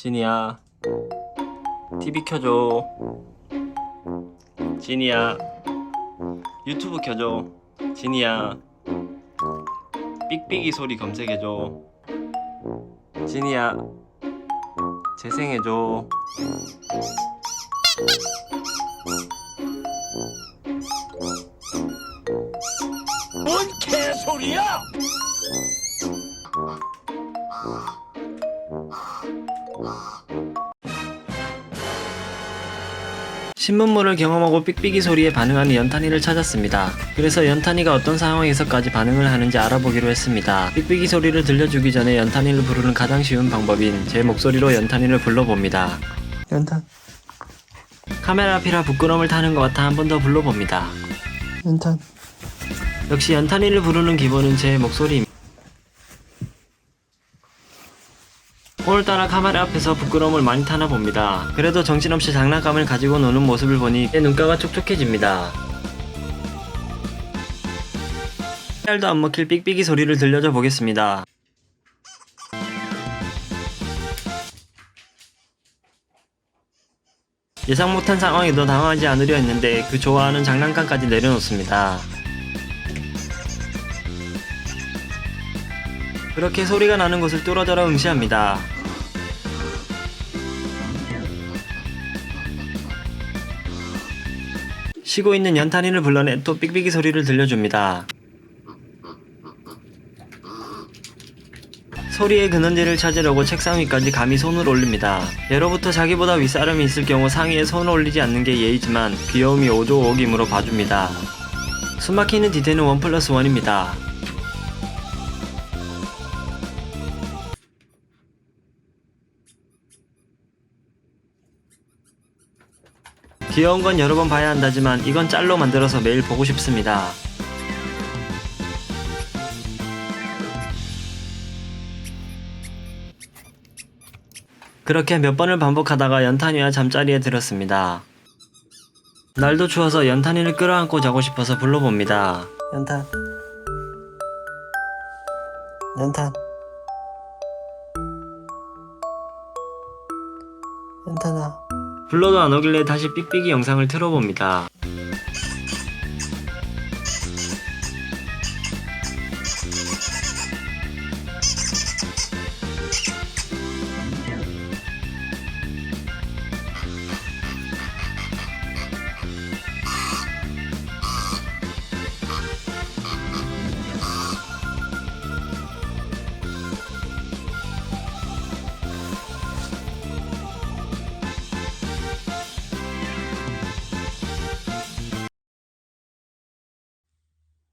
진이야. TV 켜줘. 진이야. 유튜브 켜줘. 진이야. 삑삑이 소리 검색해줘. 진이야. 재생해줘. 뭔 개소리야! 신문물을 경험하고 삑삑이 소리에 반응하는 연탄이를 찾았습니다. 그래서 연탄이가 어떤 상황에서까지 반응을 하는지 알아보기로 했습니다. 삑삑이 소리를 들려주기 전에 연탄이를 부르는 가장 쉬운 방법인 제 목소리로 연탄이를 불러봅니다. 연탄. 카메라 앞이라 부끄러움을 타는 것 같아 한 번 더 불러봅니다. 연탄. 역시 연탄이를 부르는 기본은 제 목소리입니다. 오늘따라 카메라 앞에서 부끄러움을 많이 타나 봅니다. 그래도 정신없이 장난감을 가지고 노는 모습을 보니 내 눈가가 촉촉해집니다. 살도 안 먹힐 삑삑이 소리를 들려줘 보겠습니다. 예상 못한 상황에도 당황하지 않으려 했는데 그 좋아하는 장난감까지 내려놓습니다. 그렇게 소리가 나는 곳을 뚫어져라 응시합니다. 쉬고 있는 연탄이를 불러내 또 삑삑이 소리를 들려줍니다. 소리의 근원지를 찾으려고 책상 위까지 감히 손을 올립니다. 예로부터 자기보다 윗사람이 있을 경우 상의에 손을 올리지 않는 게 예의지만 귀여움이 5조 5기므로 봐줍니다. 숨막히는 디테는 원 플러스 원입니다. 귀여운 건 여러 번 봐야 한다지만 이건 짤로 만들어서 매일 보고 싶습니다. 그렇게 몇 번을 반복하다가 연탄이와 잠자리에 들었습니다. 날도 추워서 연탄이를 끌어안고 자고 싶어서 불러봅니다. 연탄. 연탄. 연탄아. 불러도 안 오길래 다시 삑삑이 영상을 틀어봅니다.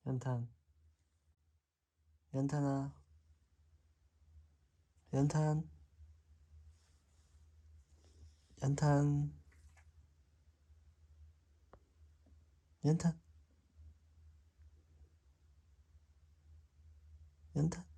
연탄. 연탄아. 연탄. 연탄. 연탄. 연탄.